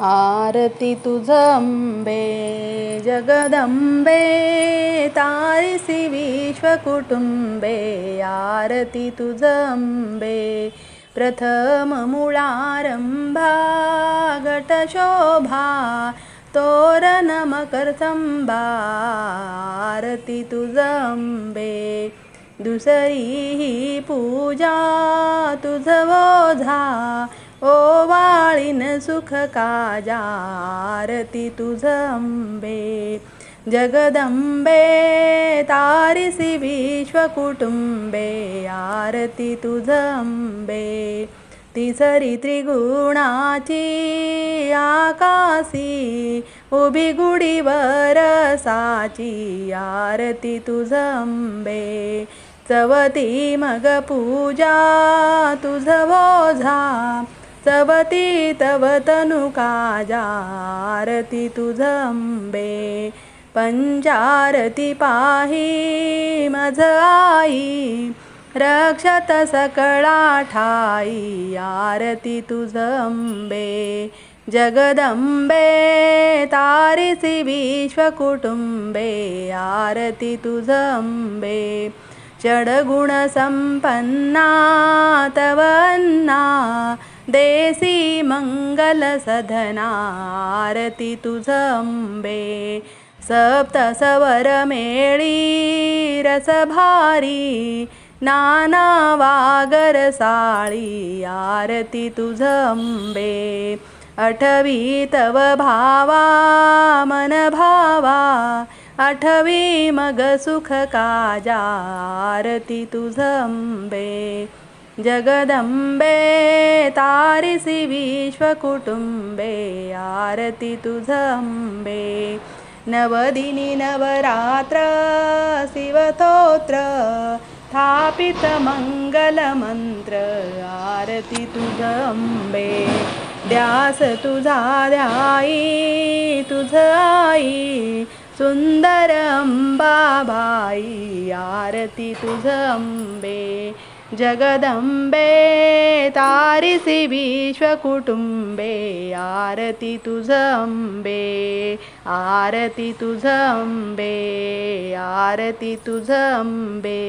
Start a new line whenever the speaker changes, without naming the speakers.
आरती तुझंबे जगदंबे तारिसी विश्वकुटुंबे आरती तुझंबे प्रथम मुळारंभा गटशोभा तोरण मकरसंभा आरती तुझंबे दुसरी ही पूजा तुझ ओ वाळीन सुख काजा आरती तुझंबे. जगदंबे तारिसी विश्वकुटुंबे आरती तुझंबे. तिसरी त्रिगुणाची आकाशी उभी गुढीवर साची आरती तुझंबे. चवती मग पूजा तुझ ओझा सवती तव तनुका काजा तुझंबे पंचारती पाही मज आई. रक्षत सकळा ठाई आरती तुझंबे जगदंबे तारिसी विश्वकुटुंबे आरती तुझंबे षड्गुण संपन्ना तवन्ना देसी मंगल सधना आरती तुझंबे सप्त सवर मेळी रसभारी नाना वागर साळी आरती तुझंबे आठवी तव भावा मन भावा आठवी मग सुख काजा आरती तुझंबे जगदम्बे तारिसि विश्वकुटुम्बे आरति तुझम्बे। नवदिनि नवरात्र शिवतोत्र स्थापितमङ्गलमन्त्र आरति तुझम्बे। द्यास तुझा ध्यायी तुझाई सुन्दर अम्बाबाई आरति तुझम्बे। जगदंबे तारिसी विश्वकुटुंबे आरती तुझंबे आरती तुझंबे आरती तुझंबे।